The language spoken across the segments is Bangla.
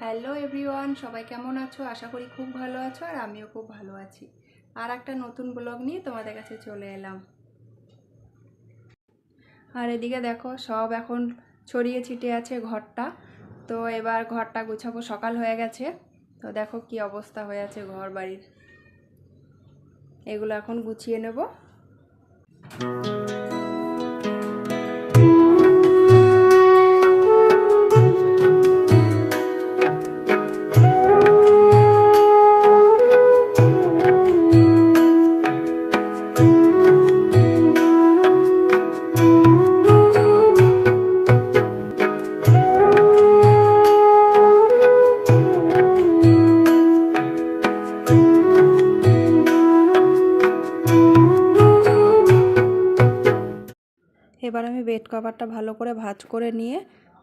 হ্যালো এভরিওয়ান সবাই কেমন আছো? আশা করি খুব ভালো আছো আর আমিও খুব ভালো আছি। আর একটা নতুন ব্লগ নিয়ে তোমাদের কাছে চলে এলাম। আর এদিকে দেখো, সব এখন ছড়িয়ে ছিটিয়ে আছে ঘরটা। তো এবার ঘরটা গুছাবো, সকাল হয়ে গেছে। তো দেখো কি অবস্থা হয়ে আছে ঘর বাড়ির এগুলো এখন গুছিয়ে নেব। এবার আমি বেড কভারটা ভালো করে ভাজ করে নিয়ে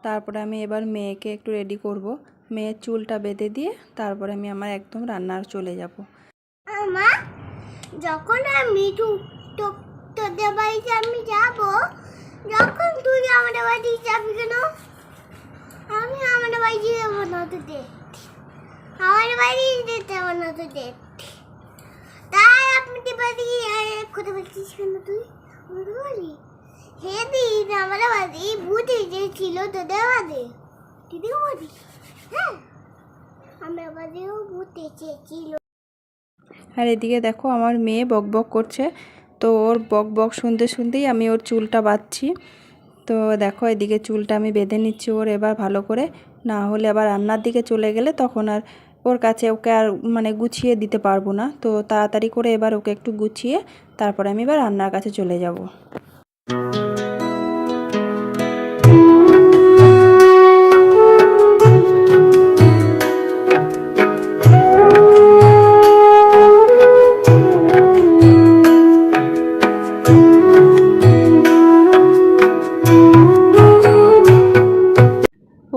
তারপরে আমি এবার মেয়েকে একটু রেডি করব। মেয়ের চুলটা বেঁধে দিয়ে তারপরে আমি আমার একদম রান্নার চলে যাব। আমা যখন আমি তোদের বাড়িতে আমি যাব, যখন তুই আমাদের বাড়ি যাবি কেন? আমি আমাদের বাড়ি যাব না তোদের আমার বাড়ি যেতে হবে না তাই আপনাদের বাড়ি কথা বলছিস কেন তুই? আমাদের বাড়ি বাড়ি ভূত তোদের হ্যাঁ আমার ভূত এসেছিল আর এদিকে দেখো আমার মেয়ে বক বক করছে, তো ওর বক বক শুনতে শুনতেই আমি ওর চুলটা বাঁধছি। তো দেখো এদিকে চুলটা আমি বেঁধে নিচ্ছি ওর এবার ভালো করে, না হলে আবার রান্নার দিকে চলে গেলে তখন আর ওর কাছে ওকে আর মানে গুছিয়ে দিতে পারব না। তো তাড়াতাড়ি করে এবার ওকে একটু গুছিয়ে তারপরে আমি এবার রান্নার কাছে চলে যাব।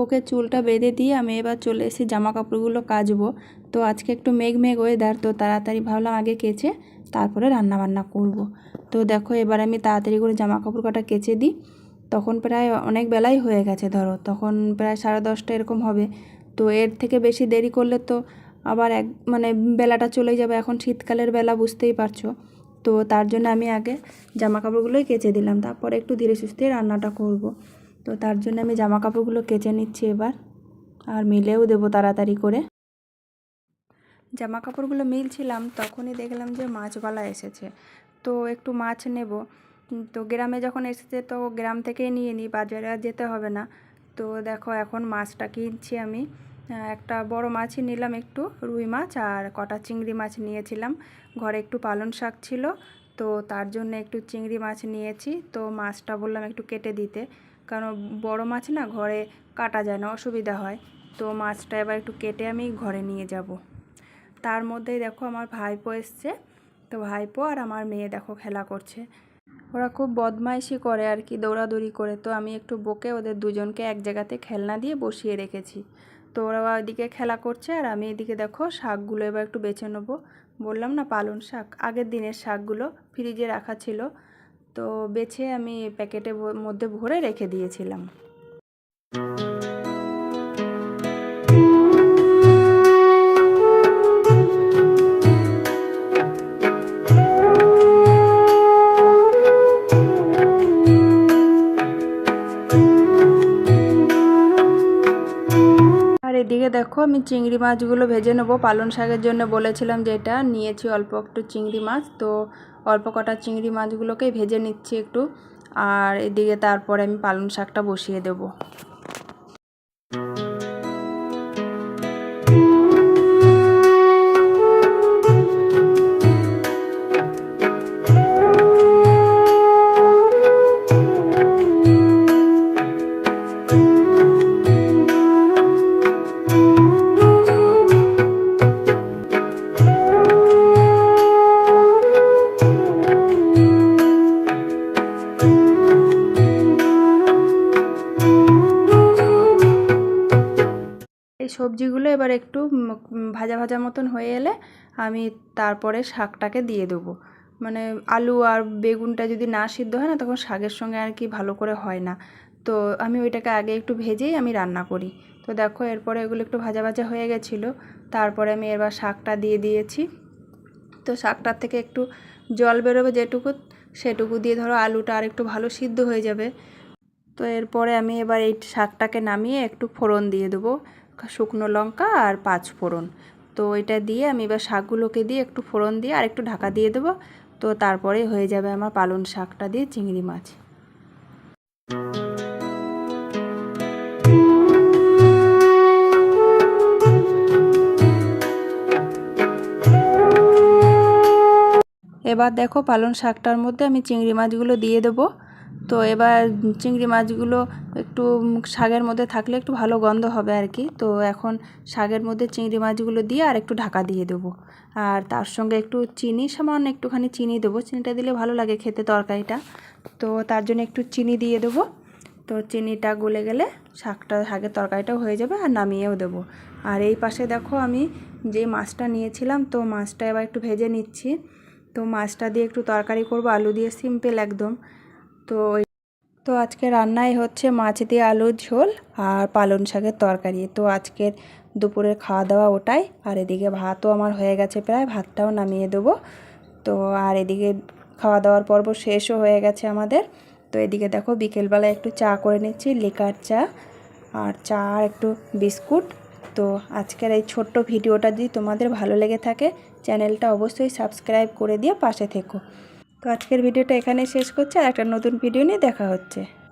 ওকে চুলটা বেঁধে দিয়ে আমি এবার চলে এসে জামা কাপড়গুলো কাচবো তো আজকে একটু মেঘ মেঘ ওয়েদার তো তাড়াতাড়ি ভাবলাম আগে কেচে তারপরে রান্না বান্না করব। তো দেখো এবার আমি তাড়াতাড়ি করে জামা কাপড় কটা কেচে দিই তখন প্রায় অনেক বেলাই হয়ে গেছে ধরো, তখন প্রায় সাড়ে দশটা এরকম হবে তো এর থেকে বেশি দেরি করলে তো আবার এক মানে বেলাটা চলে যাবে, এখন শীতকালের বেলা বুঝতেই পারছ তো তার জন্য আমি আগে জামা কাপড়গুলোই কেচে দিলাম, তারপরে একটু ধীরে সুস্থে রান্নাটা করব। তো তার জন্য আমি জামা কাপড়গুলো কেচে নিচ্ছি এবার আর মিলেও দেবো তাড়াতাড়ি করে। জামা কাপড়গুলো মিলছিলাম, তখনই দেখলাম যে মাছওয়ালা এসেছে। তো একটু মাছ নেব। তো গ্রামে যখন এসেছে তো গ্রাম থেকেই নিয়ে নিই বাজারে আর যেতে হবে না। তো দেখো এখন মাছটা কিনছি আমি। একটা বড় মাছই নিলাম একটু, রুই মাছ আর কটা চিংড়ি মাছ নিয়েছিলাম। ঘরে একটু পালন শাক ছিল, তো তার জন্য একটু চিংড়ি মাছ নিয়েছি। তো মাছটা বললাম একটু কেটে দিতে। কারণ বড় মাছ না ঘরে কাটা যায় না, অসুবিধা হয়। তো মাছটা এবার একটু কেটে আমি ঘরে নিয়ে যাব। তার মধ্যেই দেখো আমার ভাইপো এসছে। তো ভাইপো আর আমার মেয়ে দেখো খেলা করছে। ওরা খুব বদমাইশি করে আর কি, দৌড়াদৌড়ি করে। তো আমি একটু বকে ওদের দুজনকে এক জায়গাতে খেলনা দিয়ে বসিয়ে রেখেছি। তো ওরা ওদিকে খেলা করছে আর আমি এদিকে দেখো শাকগুলো এবার একটু বেছে নেব। বললাম না পালন শাক? আগের দিনের শাকগুলো ফ্রিজে রাখা ছিল। তো বেছে আমি প্যাকেটের মধ্যে ভরে রেখে দিয়েছিলাম। এদিকে দেখো, আমি চিংড়ি মাছগুলো ভেজে নেব। পালন শাকের জন্য বলেছিলাম যে এটা নিয়েছি অল্প একটু চিংড়ি মাছ। তো অল্প কটা চিংড়ি মাছগুলোকেই ভেজে নিচ্ছি একটু। আর এদিকে তারপরে আমি পালন শাকটা বসিয়ে দেবো। সবজিগুলো এবার একটু ভাজা ভাজা মতন হয়ে এলে আমি তারপরে শাকটাকে দিয়ে দেবো। মানে আলু আর বেগুনটা যদি না সিদ্ধ হয় না, তখন শাকের সঙ্গে আর কি ভালো করে হয় না। তো আমি ওইটাকে আগে একটু ভেজেই আমি রান্না করি। তো দেখো এরপরে এগুলো একটু ভাজা ভাজা হয়ে গেছিল। তারপরে আমি এবার শাকটা দিয়ে দিয়েছি। তো শাকটার থেকে একটু জল বেরোবে যেটুকু, সেটুকু দিয়ে ধরো আলুটা আর একটু ভালো সিদ্ধ হয়ে যাবে। তো এরপরে আমি এবার এই শাকটাকে নামিয়ে একটু ফোড়ন দিয়ে দেবো। শুকনো লঙ্কা আর পাঁচ ফোড়ন। তো এটা দিয়ে আমি এবার শাকগুলোকে দিয়ে একটু ফোড়ন দিয়ে আর একটু ঢাকা দিয়ে দেবো। তো তারপরে হয়ে যাবে আমার পালং শাকটা দিয়ে চিংড়ি মাছ। এবার দেখো পালং শাকটার মধ্যে আমি চিংড়ি মাছগুলো দিয়ে দেবো। তো এবার চিংড়ি মাছগুলো একটু শাকের মধ্যে থাকলে একটু ভালো গন্ধ হবে আর কি। তো এখন শাকের মধ্যে চিংড়ি মাছগুলো দিয়ে আর একটু ঢাকা দিয়ে দেবো। আর তার সঙ্গে একটু চিনি, সামান্য একটুখানি চিনি দেবো। চিনিটা দিলে ভালো লাগে খেতে তরকারিটা। তো তার জন্য একটু চিনি দিয়ে দেবো। তো চিনিটা গলে গেলে শাকটা, শাকের তরকারিটাও হয়ে যাবে আর নামিয়েও দেবো। আর এই পাশে দেখো আমি যে মাছটা নিয়েছিলাম, তো মাছটা এবার একটু ভেজে নিচ্ছি। তো মাছটা দিয়ে একটু তরকারি করব, আলু দিয়ে সিম্পল একদম। তো তো আজকে রান্নায় হচ্ছে মাছ দিয়ে আলুর ঝোল আর পালং শাকের তরকারি। তো আজকের দুপুরের খাওয়া দাওয়া ওটাই। আর এদিকে ভাতও আমার হয়ে গেছে প্রায়, ভাতটাও নামিয়ে দেবো। তো আর এদিকে খাওয়া দাওয়ার পর্ব শেষও হয়ে গেছে আমাদের। তো এদিকে দেখো বিকেলবেলায় একটু চা করে নিচ্ছি, লিকার চা আর চা আর একটু বিস্কুট। তো আজকের এই ছোট্ট ভিডিওটা যদি তোমাদের ভালো লেগে থাকে, চ্যানেলটা অবশ্যই সাবস্ক্রাইব করে দিয়ে পাশে থেকো। আজকের ভিডিওটা এখানে শেষ করছে আর একটা নতুন ভিডিও নিয়ে দেখা হচ্ছে।